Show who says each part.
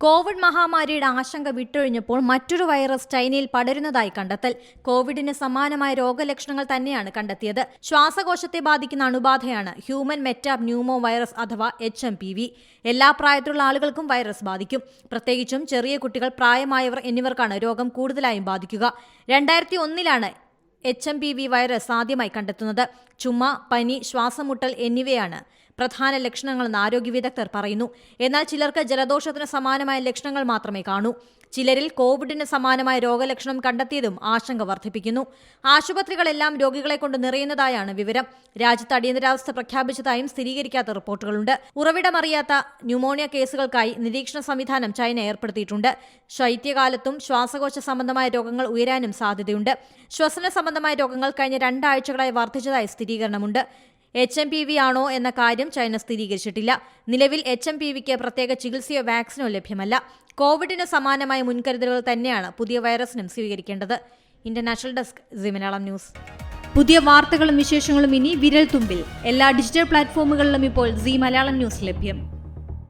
Speaker 1: Covid മഹാമാരിയുടെ ആശങ്ക വിട്ടൊഴിഞ്ഞപ്പോൾ മറ്റൊരു വൈറസ് ചൈനയിൽ പടരുന്നതായി കണ്ടെത്തൽ. കോവിഡിന് സമാനമായ രോഗലക്ഷണങ്ങൾ തന്നെയാണ് കണ്ടെത്തിയത്. ശ്വാസകോശത്തെ ബാധിക്കുന്ന അണുബാധയാണ് ഹ്യൂമൻ മെറ്റാബ് ന്യൂമോ വൈറസ് അഥവാ എച്ച് എം പി വി എല്ലാ പ്രായത്തിലുള്ള ആളുകൾക്കും വൈറസ് ബാധിക്കും. പ്രത്യേകിച്ചും ചെറിയ കുട്ടികൾ പ്രായമായവർ എന്നിവർക്കാണ് രോഗം കൂടുതലായും ബാധിക്കുക. രണ്ടായിരത്തി ഒന്നിലാണ് H M P V virus ആദ്യമായി കണ്ടെത്തുന്നത്. ചുമ പനി ശ്വാസമുട്ടൽ എന്നിവയാണ്. പ്രധാന ലക്ഷണങ്ങളെന്ന് ആരോഗ്യ വിദഗ്ധർ പറയുന്നു. എന്നാൽ ചിലർക്ക് ജലദോഷത്തിന് സമാനമായ ലക്ഷണങ്ങൾ മാത്രമേ കാണൂ. ചിലരിൽ കോവിഡിന് സമാനമായ രോഗലക്ഷണം കണ്ടെത്തിയതും ആശങ്ക വർദ്ധിപ്പിക്കുന്നു. ആശുപത്രികളെല്ലാം രോഗികളെ കൊണ്ട് നിറയുന്നതായാണ് വിവരം. രാജ്യത്ത് അടിയന്തരാവസ്ഥ പ്രഖ്യാപിച്ചതായും സ്ഥിരീകരിക്കാത്ത റിപ്പോർട്ടുകളുണ്ട്. ഉറവിടമറിയാത്ത ന്യൂമോണിയ കേസുകൾക്കായി നിരീക്ഷണ സംവിധാനം ചൈന ഏർപ്പെടുത്തിയിട്ടുണ്ട്. ശൈത്യകാലത്തും ശ്വാസകോശ സംബന്ധമായ രോഗങ്ങൾ ഉയരാനും സാധ്യതയുണ്ട്. ശ്വസന സംബന്ധമായ രോഗങ്ങൾ കഴിഞ്ഞ രണ്ടാഴ്ചകളായി വർദ്ധിച്ചതായി സ്ഥിരീകരണമുണ്ട്. എച്ച് എം പി വി ആണോ എന്ന കാര്യം ചൈന സ്ഥിരീകരിച്ചിട്ടില്ല. നിലവിൽ എച്ച് എം പി വിക്ക് പ്രത്യേക ചികിത്സയോ വാക്സിനോ ലഭ്യമല്ല. കോവിഡിന് സമാനമായ മുൻകരുതലുകൾ തന്നെയാണ് പുതിയ വൈറസിനും സ്വീകരിക്കേണ്ടത്. International desk C Malayalam news. പുതിയ വാർത്തകളും വിശേഷങ്ങളും ഇനി വിരൽ തുമ്പിൽ എല്ലാ ഡിജിറ്റൽ പ്ലാറ്റ്ഫോമുകളിലും ഇപ്പോൾ സി മലയാളം ന്യൂസ് ലഭ്യം.